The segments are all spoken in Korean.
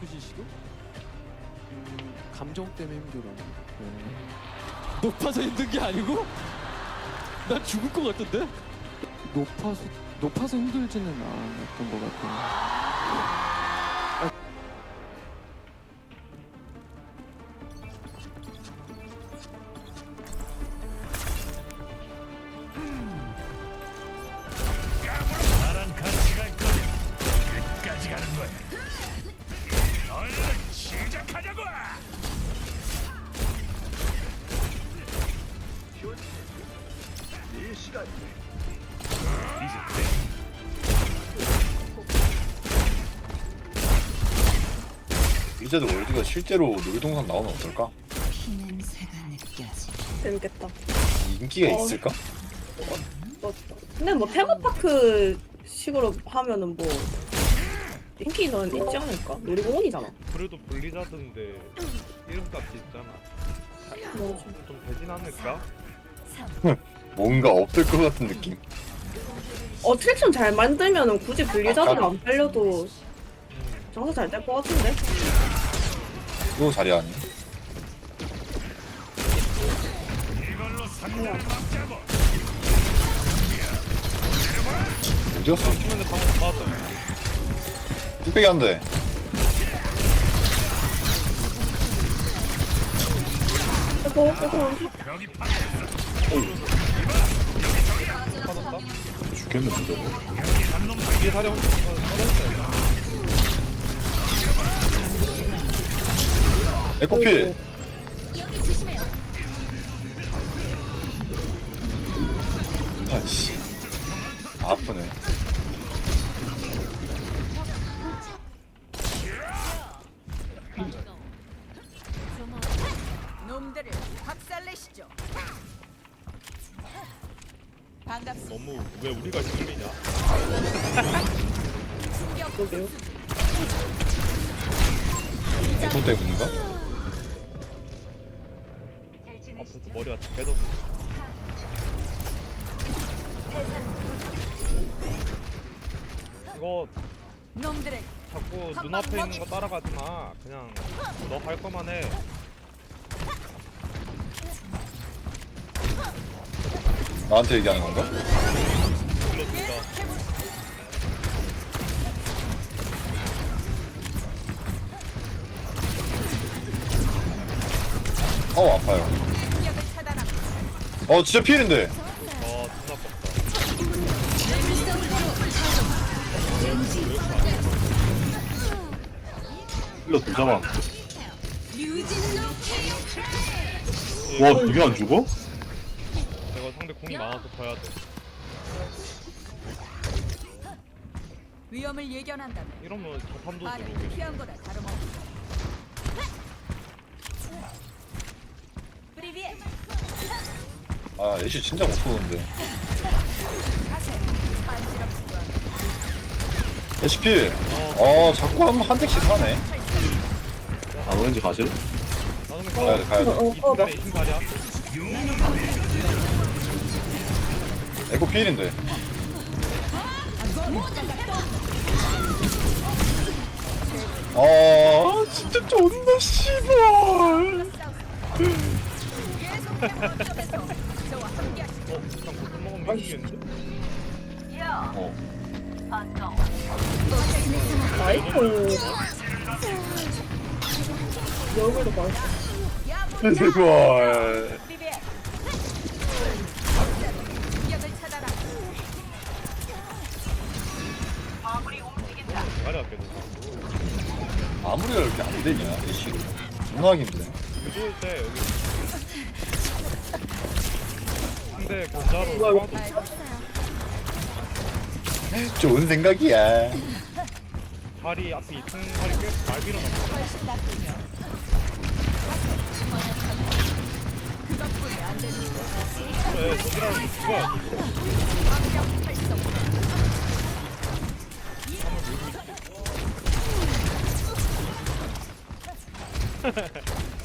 후진 씨도 음, 감정 때문에 힘들어. 네. 높아서 힘든 게 아니고 난 죽을 것 같던데. 높아서 높아서 힘들지는 않았던 것 같아. 나 이제도 월드가 실제로 놀이동산 나오면 어떨까? 재밌겠다. 인기가 어. 있을까? 뭐, 근데 뭐 테마파크 식으로 하면은 뭐 인기는 있지 않을까? 놀이공원이잖아. 그래도 블리자드인데 이름값이 있잖아. 뭐 좀 되진 않을까? 뭔가 없을 것 같은 느낌. 어트랙션 잘 만들면은 굳이 블리자드를 아, 안 팔려도 장사 잘 될 것 같은데? 이거 자리 아니? 방금 받았다. 뚝배기 한 대. 이거 이거 벽이 파. 받았다. 죽겠는데 저거. 한놈 뒤에 사령 에코필! 아씨. 아프네. 놈들을 박살내시죠. 반갑습니다. 너무 왜 우리가 힘들리냐? 여기요. 에코 때문인가? 머리가 다 깨졌어. 이거 놈들을 자꾸 눈앞에 있는 거 따라가지 마. 그냥 너할 거만 해. 나한테 얘기하는 건가? 불러준다. 어 아파요. 어 진짜 필인데. 어, 존나 뻑다. 힐러 두 자만. 와, 와, 이게 안 죽어? 내가 상대 공이 많아서 져야 돼. 위험을 예견한다면 이러면 들어오게. 피한 거나 다름없어. 프리비에 아 애쉬 진짜 못 쏘는데. 안쓰럽지도 않아. 애쉬 필. 어 자꾸 한, 한 대씩 사네. 안 오는지 가실? 나는 가야 돼 가야 돼. 어, 이 어, 팀에 힘 발이야. 에코 필인데. 아 진짜 존나 씨발. 저와 함께하시. 어, 고통 먹으면 이기겠는데? 어. 나이스. 여기도 맛있어. 제발. 말이 아껴 아무리가 이렇게 안 되냐 애쉬로. 존나 하기 힘드네. 유도일 때 여기 상대 견자로 뭐야, 수강도 좋은 생각이야. 다리 앞에 2층 다리 꽤잘 밀어놨어. 그래, 저기라도 죽어야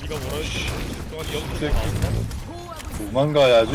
네가 뭐라 했지? 동안? 도망가야지.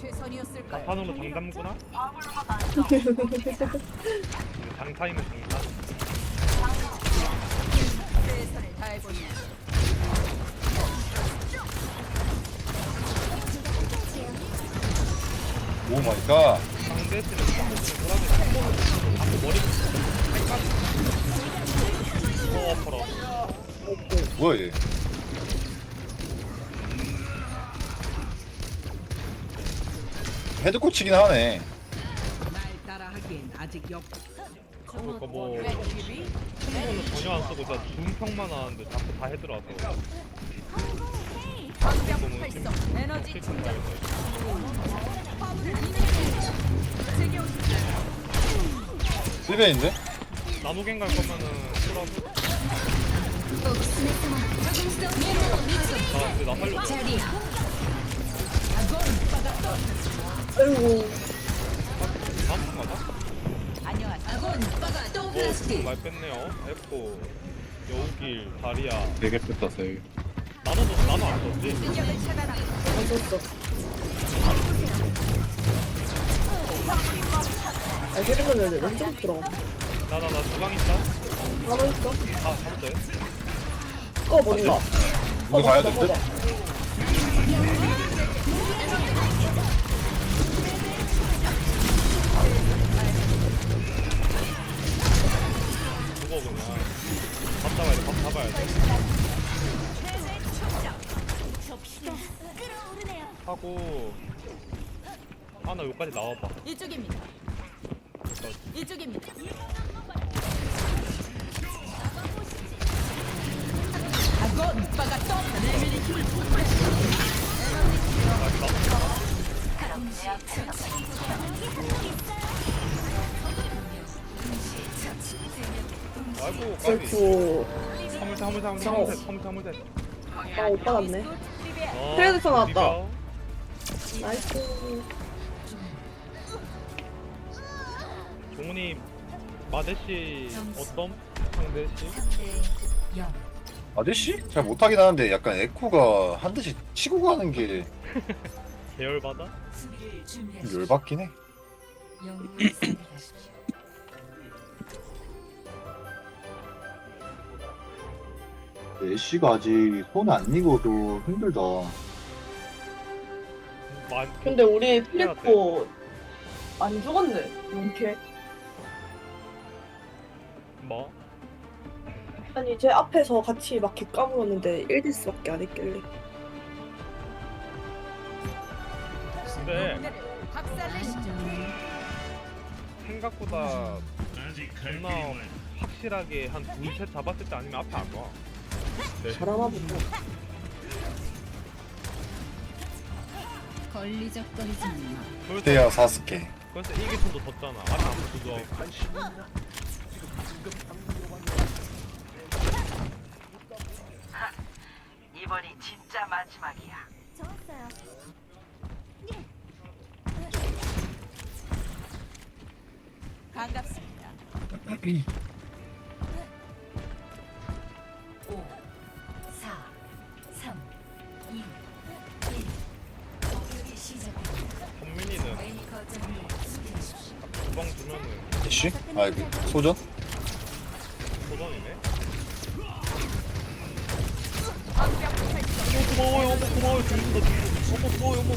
최선이었을까? 하는 거 장담구나? 장타이면 장타 최선을 다해보니 오 마이 갓 상대 팀은 머리 어 뭐야 얘 헤드 꽂히긴 하네. 날 따라하기엔 아직 역. 그러니까 뭐 왼귀비 한번은 전혀 안 쓰고 진짜 중평만 하는데 자꾸 다 해들어와서 방벽 너무 활성 에너지 킬끔 충전. 가야겠다 화물을 이내게 제게 실벤인데? 나노갱 갈 거면은 쓰라고? 아 근데 나 살려줘 아이고 뭐말 뺐네요 에코 여우길 다리야 되게 뺐다 세 나노도 나노 안 썼지? 안 썼어 아 그러면 왼쪽 들어가 나나나 주방 있다 가만 있어 아때꺼 뭔가 이거 가야 될 듯? 여기까지 나와봐. 이쪽입니다. 이쪽입니다. 아건 오빠가 또 내밀이 힘을 아이고 까비. 셀프 화물대 화물대 화물대 저. 화물대 화물대 화물대 아 오빠 같네. 어, 트레드서 나왔다. 비벼. 나이스 종훈이 마대씨 어떤 상대씨? 아저씨? 잘 못하긴 하는데 약간 에코가 한 대씩 치고 가는 게 계열받아? 좀 열받긴 해 애쉬가 아직 손 안 익어도 힘들다. 만 근데 우리 필리포 안 죽었네 이렇게 뭐? 아니 제 앞에서 같이 막 개까불었는데 1디스밖에 안 했길래 근데 박살내시죠 생각보다 존나 확실하게 한 둘 셋 잡았을 때 아니면 앞에 안 와. 네. 잘하나 보다 걸리적거리지 마 그래서 대야 사스케 그래서 일기순도 뒀잖아. 앞에 아무도 도 이번이 진짜 마지막이야. 좋았어요. 반갑습니다. 아, 소전? 어머 죽는다. 어머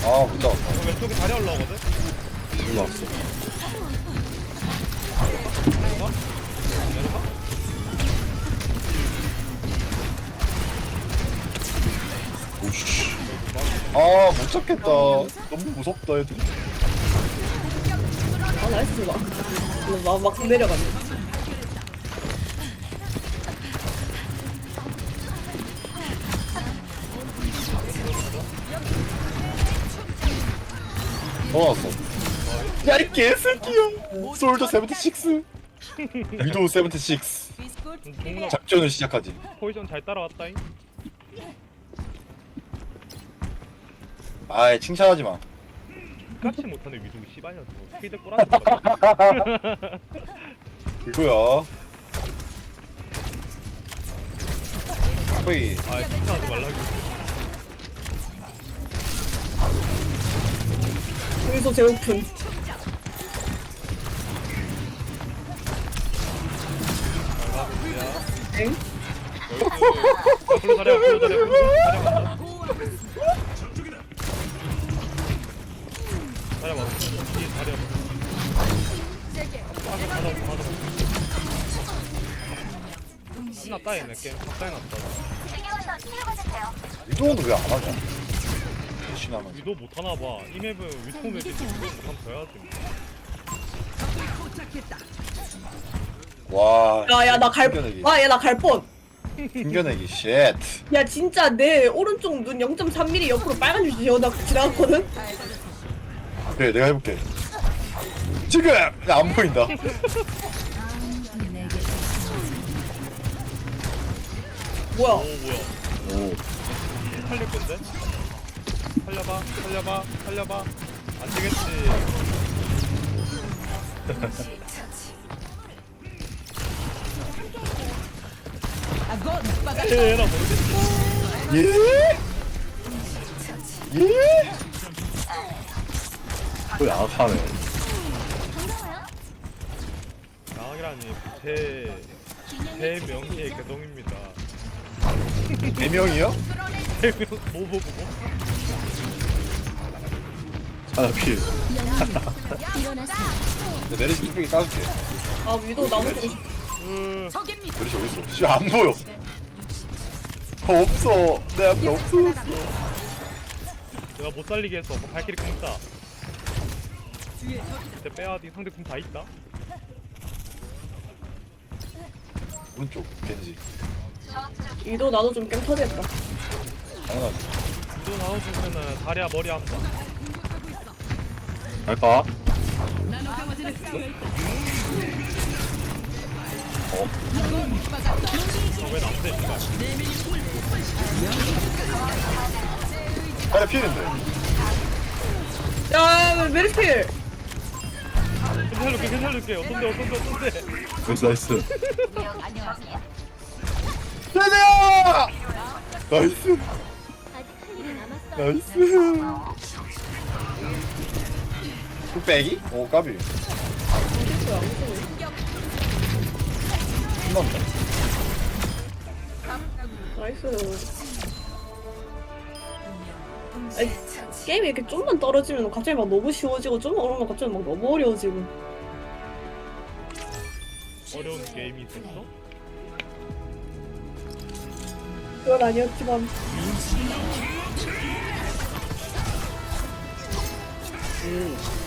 잡았다 어, 왼쪽에 다리 올라오거든. 올라왔어 내려가? 내려가? 오씨 아못 잡겠다 너무 무섭다 애들 아 나이스 막 막, 막 내려갔네 나왔어. 야이 개새끼야. 솔저 76 위도우 76 비스콧 종훈아 작전을 시작하지. 포지션 잘 따라왔다잉. 아이 칭찬하지 마. 까치 못하네 위도 씨발년. 저거 스피드 꼬라지 마. 이거야. 거의 아 칭찬하지 말라고 여기서 제오픈. 엥? 불러 잘해 불러 잘해 맞다 잘해 맞다 이 잘해 맞다 맞아 맞아 맞아 끝났다 얘네 게임 갑자기 났다 위도우는 왜안 하냐 신하면 위도 못하나 봐 이 맵은 위도 맵인데 위도 못하면 져야지 도착했다. 와 야, 야, 나 갈, 튕겨내기 아, 야, 나 갈 뻔. 튕겨내기 쉣 야, 진짜 내 오른쪽 눈 0.3mm 옆으로 빨간 줄이 지어다 지나갔거든? 그래 내가 해볼게 지금 야, 안 보인다 뭐야? 오 뭐야 살릴 건데? 살려봐 살려봐 살려봐 안 되겠지 모르겠지 예? 예? 또 양악하네. 양이라니 제, 제 명의의 개동입니다 네 명이요? 대명 뭐 보고 뭐? 하나 필. 내 내리시 뚝배기 따줄게. 아, 위도 나무 좀. 으 적입니다. 내리시 어딨어? 씨안 보여. 어, 없어. 내 앞에 없어. 내가 못 살리게 했어 뭐 발키리 끊자 그때 빼야지 상대 궁다 있다. 오른쪽 겐지. 위도 나도 좀 깽 터졌다. 당연하지. 위도 나눠주면은 다리야 머리 아파 갈까? 씨발 아니 피해인데. 야, 메리필! 괜찮을게 괜찮을게. 어떤데 어떤데 어떤데. 나이스 나이스. 세대야 나이스. 나이스 뚝배기? 오 까비 신난다 나이스. 아니, 게임이 이렇게 좀만 떨어지면 갑자기 막 너무 쉬워지고 좀만 오르면 갑자기 막 너무 어려워지고. 어려운 게임이 있었어? 그건 아니었지만. 음.